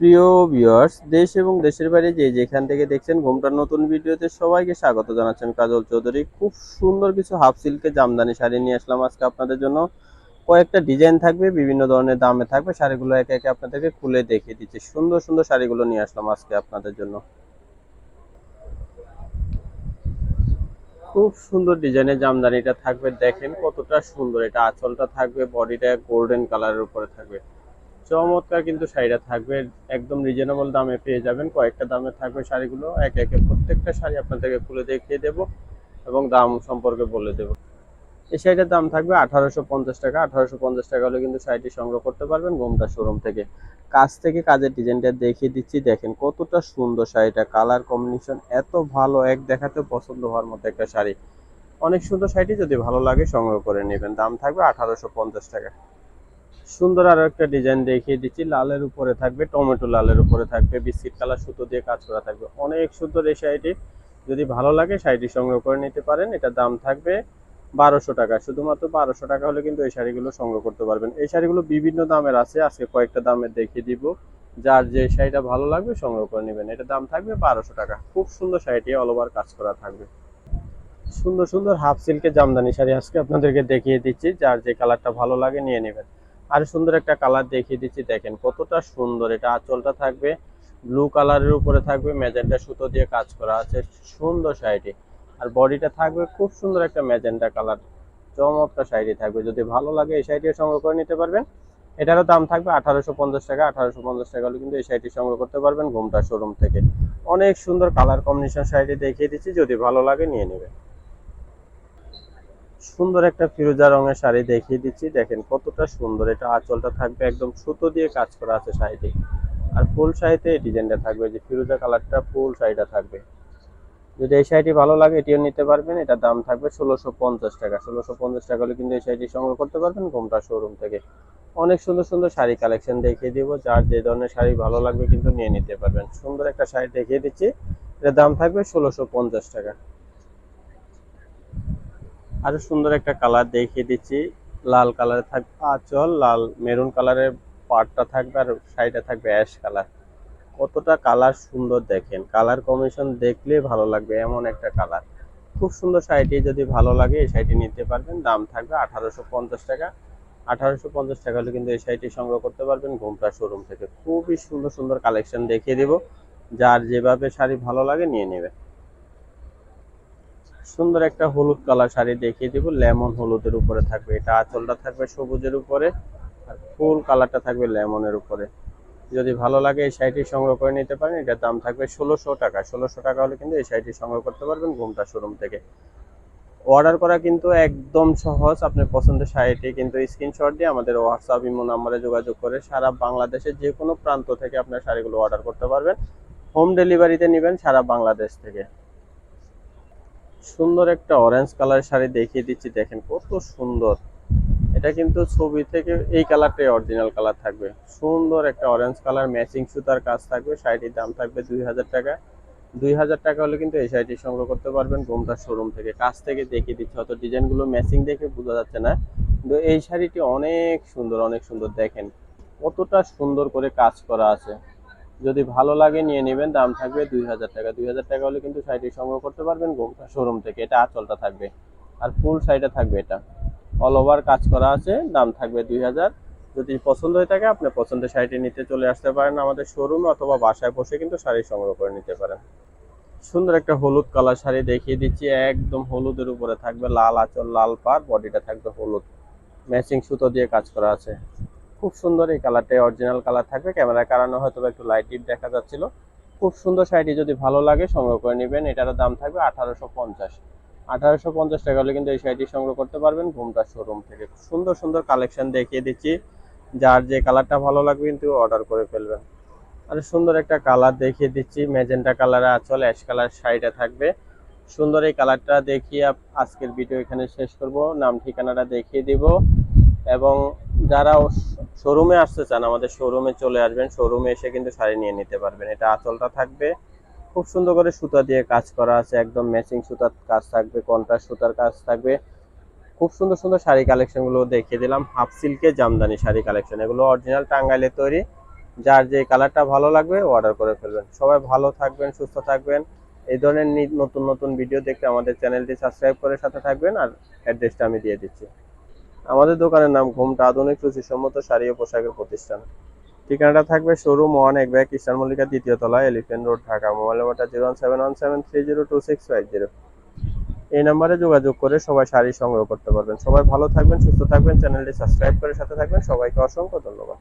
প্রিয় ভিউয়ার্স দেশ এবং দেশের বাইরে যে যেখান থেকে দেখছেন ঘুমটার নতুন ভিডিওতে সবাইকে স্বাগত জানাচ্ছেন কাজল চৌধুরী। খুব সুন্দর কিছু হাফ সিল্কের জামদানি শাড়ি নিয়ে আসলাম আজকে আপনাদের জন্য। কয়েকটা ডিজাইন থাকবে, বিভিন্ন ধরনের দামে থাকবে, শাড়িগুলো একে একে আপনাদেরকে খুলে দেখিয়ে দিচ্ছি। সুন্দর সুন্দর শাড়িগুলো নিয়ে আসলাম আজকে আপনাদের জন্য। খুব সুন্দর ডিজাইনের জামদানিটা থাকবে, দেখেন কতটা সুন্দর। এটা আঁচলটা থাকবে বডিটা গোল্ডেন কালারের উপরে থাকবে। চমৎকার কিন্তু শাড়িটা থাকবে। একদম রিজনেবল দামে পেয়ে যাবেন। কয়েকটা দামে থাকবে শাড়িগুলো। একে একে প্রত্যেকটা শাড়ি আপনাদেরকে খুলে দেখিয়ে দেব এবং দাম সম্পর্কে বলে দেব। এই শাড়িটার দাম থাকবে আঠারোশো পঞ্চাশ টাকা। আঠারোশো পঞ্চাশ টাকা হলে কিন্তু শাড়িটি সংগ্রহ করতে পারবেন গোমটা শোরুম থেকে। কাছ থেকে কাজের ডিজাইনটা দেখিয়ে দিচ্ছি। দেখেন কতটা সুন্দর শাড়িটা। কালার কম্বিনেশন এত ভালো, এক দেখাতে পছন্দ হওয়ার মতো একটা শাড়ি। অনেক সুন্দর শাড়িটি যদি ভালো লাগে সংগ্রহ করে নেবেন। দাম থাকবে আঠারোশো পঞ্চাশ টাকা। সুন্দর আরও একটা ডিজাইন দেখিয়ে দিচ্ছি। লালের উপরে থাকবে, টমেটো লালের উপরে থাকবে, বিস্কিট কালার, সুতো দিয়ে কাজ করা থাকবে। অনেক সুন্দর এই শাড়িটি। যদি ভালো লাগে শাড়িটি সংগ্রহ করে নিতে পারেন। এটা দাম থাকবে বারোশো টাকা। শুধুমাত্র বারোশো টাকা হলে কিন্তু এই শাড়িগুলো সংগ্রহ করতে পারবেন। এই শাড়িগুলো বিভিন্ন দামের আছে। আজকে কয়েকটা দামের দেখিয়ে দিব। যার যে শাড়িটা ভালো লাগবে সংগ্রহ করে নেবেন। এটা দাম থাকবে বারোশো টাকা। খুব সুন্দর শাড়িটি অল ওভার কাজ করা থাকবে। সুন্দর সুন্দর হাফ সিল্কের জামদানি শাড়ি আজকে আপনাদেরকে দেখিয়ে দিচ্ছি। যার যে কালারটা ভালো লাগে নিয়ে নেবেন। আর সুন্দর একটা কালার দেখিয়ে দিচ্ছি, দেখেন কতটা সুন্দর। এটা আঁচলটা থাকবে ব্লু কালারের উপরে থাকবে, ম্যাজেন্টা সুতো দিয়ে কাজ করা আছে, সুন্দর শাড়িটি। আর বডিটা থাকবে খুব সুন্দর একটা ম্যাজেন্টা কালার, চমৎকার শাড়ি থাকবে। যদি ভালো লাগে এই শাড়িটিও সংগ্রহ করে নিতে পারবেন। এটারও দাম থাকবে আঠারোশো পঞ্চাশ টাকা, আঠারোশো পঞ্চাশ টাকা হলে কিন্তু এই শাড়িটি সংগ্রহ করতে পারবেন ঘুমটা শোরুম থেকে। অনেক সুন্দর কালার কম্বিনেশন শাড়িটি দেখিয়ে দিচ্ছি, যদি ভালো লাগে নিয়ে নেবেন। সুন্দর একটা ফিরোজা রঙের শাড়ি দেখিয়ে দিচ্ছি। দেখেন কতটা সুন্দর। এটা আঁচলটা থাকবে একদম সুতো দিয়ে কাজ করা আছে শাড়িটি। আর ফুল শাড়িতে এই ডিজাইনটা থাকবে। যে ফিরোজা কালারটা ফুল শাড়িটা থাকবে। যদি এই শাড়িটি ভালো লাগে, এটিও নিতে পারবেন। এটার দাম থাকবে ষোলোশো পঞ্চাশ টাকা। ষোলোশো পঞ্চাশ টাকা হলে কিন্তু এই শাড়িটি সংগ্রহ করতে পারবেন ঘোমটা শোরুম থেকে। অনেক সুন্দর সুন্দর শাড়ি কালেকশন দেখিয়ে দিব। যার যে ধরনের শাড়ি ভালো লাগবে কিন্তু নিয়ে নিতে পারবেন। সুন্দর একটা শাড়ি দেখিয়ে দিচ্ছি। এটার দাম থাকবে ষোলোশো পঞ্চাশ টাকা। আরও সুন্দর একটা কালার দেখিয়ে দিচ্ছি। লাল কালারে থাকবে আঁচল লাল, মেরুন কালারের পাটটা থাকবে আর শাড়িটা থাকবে অ্যাশ কালার। কতটা কালার সুন্দর দেখেন। কালার কম্বিনেশন দেখলে ভালো লাগবে, এমন একটা কালার। খুব সুন্দর শাড়িটি, যদি ভালো লাগে এই শাড়িটি নিতে পারবেন। দাম থাকবে আঠারোশো পঞ্চাশ টাকা। আঠারোশো পঞ্চাশ টাকা হলে কিন্তু এই শাড়িটি সংগ্রহ করতে পারবেন ঘুমটা শোরুম থেকে। খুবই সুন্দর সুন্দর কালেকশন দেখিয়ে দেব। যার যেভাবে শাড়ি ভালো লাগে নিয়ে নেবে। সুন্দর একটা হলুদ কালার শাড়ি দেখিয়ে দিব। লেমন হলুদের উপরে থাকবে। এটা আঁচলটা থাকবে সবুজের উপরে আর ফুল কালারটা থাকবে লেমনের উপরে। যদি ভালো লাগে এই শাড়িটি সংগ্রহ করে নিতে পারেন। এটার দাম থাকবে ষোলোশো টাকা। ষোলোশো টাকা হলে কিন্তু এই শাড়িটি সংগ্রহ করতে পারবেন ঘুমটা শোরুম থেকে। অর্ডার করা কিন্তু একদম সহজ। আপনার পছন্দের শাড়িটি কিন্তু স্ক্রিনশট দিয়ে আমাদের হোয়াটসঅ্যাপ, ইমো নাম্বারে যোগাযোগ করে সারা বাংলাদেশের যে কোনো প্রান্ত থেকে আপনার শাড়িগুলো অর্ডার করতে পারবেন। হোম ডেলিভারিতে নেবেন সারা বাংলাদেশ থেকে। সুন্দর একটা অরেঞ্জ কালার শাড়ি দেখিয়ে দিচ্ছি, দেখেন কত সুন্দর। এটা কিন্তু ছবি থেকে এই কালারটাই অরিজিনাল কালার থাকবে। সুন্দর একটা অরেঞ্জ কালার ম্যাচিং সুতার কাজ থাকবে, শাড়িটির দাম থাকবে দুই হাজার টাকা। দুই হাজার টাকা হলে কিন্তু এই শাড়িটি সংগ্রহ করতে পারবেন গোমটা শোরুম থেকে। কাছ থেকে দেখিয়ে দিচ্ছি, হয়তো ডিজাইনগুলো ম্যাচিং দেখে বোঝা যাচ্ছে না। কিন্তু এই শাড়িটি অনেক সুন্দর অনেক সুন্দর, দেখেন। কতটা সুন্দর করে কাজ করা আছে। যদি ভালো লাগে নিয়ে নেবেন, দাম থাকবে দুই হাজার টাকা। দুই হাজার টাকা হলে কিন্তু শাড়িটি সংগ্রহ করতে পারবেন, গোমটা শোরুম থেকে। এটা আঁচলটা থাকবে। আর ফুল শাড়িটা থাকবে এটা। অল ওভার কাজ করা আছে, দাম থাকবে দুই হাজার। যদি পছন্দ হয়ে থাকে, আপনি পছন্দের শাড়িটি নিতে চলে আসতে পারেন আমাদের শোরুমে অথবা বাসায় বসে কিন্তু শাড়ি সংগ্রহ করে নিতে পারেন। সুন্দর একটা হলুদ কালার শাড়ি দেখিয়ে দিচ্ছি। একদম হলুদের উপরে থাকবে লাল আঁচল, লাল পার বডিটা থাকবে হলুদ। ম্যাচিং সুতো দিয়ে কাজ করা আছে। খুব সুন্দর এই কালারটাই অরিজিনাল কালার থাকবে। ক্যামেরায় কারানো হয়তো একটু লাইট ডিপ দেখা যাচ্ছিল। খুব সুন্দর শাড়িটি যদি ভালো লাগে, সংগ্রহ করে নেবেন। এটার দাম থাকবে আঠারোশো পঞ্চাশ। আঠারোশো পঞ্চাশ টাকা হলে কিন্তু এই শাড়িটি সংগ্রহ করতে পারবেন ঘুমটা শোরুম থেকে। সুন্দর সুন্দর কালেকশন দেখিয়ে দিচ্ছি। যার যে কালারটা ভালো লাগবে কিন্তু অর্ডার করে ফেলবেন। আর সুন্দর একটা কালার দেখিয়ে দিচ্ছি। ম্যাজেন্টা কালারে আচল অ্যাশ কালার শাড়িটা থাকবে। সুন্দর এই কালারটা দেখিয়ে আজকের ভিডিও এখানে শেষ করব। নাম ঠিকানাটা দেখিয়ে দিব। এবং যারা শোরুমে আসতে চান, আমাদের শোরুমে চলে আসবেন। শোরুমে এসে কিন্তু শাড়ি নিয়ে নিতে পারবেন। এটা আঁচলটা থাকবে। খুব সুন্দর করে সুতা দিয়ে কাজ করা আছে, একদম ম্যাচিং সুতার কাজ থাকবে কন্ট্রাস্ট সুতার কাজ থাকবে। খুব সুন্দর সুন্দর শাড়ি কালেকশনগুলো দেখিয়ে দিলাম। হাফ সিল্কের জামদানি শাড়ি কালেকশন এগুলো অরিজিনাল টাঙ্গাইলে তৈরি। যার যে কালারটা ভালো লাগবে অর্ডার করে ফেলবেন। সবাই ভালো থাকবেন, সুস্থ থাকবেন। এই ধরনের নতুন নতুন ভিডিও দেখতে আমাদের চ্যানেলটি সাবস্ক্রাইব করে সাথে থাকবেন। আর অ্যাড্রেসটা আমি দিয়ে দিচ্ছি। আমাদের দোকানের নাম ঘুমটা আধুনিক রুচিসম্মত শাড়ি ও পোশাকের প্রতিষ্ঠান। ঠিকানাটা থাকবে শোরুম ওয়ান এক ব্যাগ ইস্টার মল্লিকা দ্বিতীয় তলা এলিফেন্ট রোড ঢাকা। মোবাইল নাম্বারটা zero one seven one seven three zero six five zero. এই নাম্বারে যোগাযোগ করে সবাই শাড়ি সংগ্রহ করতে পারবেন। সবাই ভালো থাকবেন, সুস্থ থাকবেন, চ্যানেলটি সাবস্ক্রাইব করে সাথে থাকবেন। সবাইকে অসংখ্য ধন্যবাদ।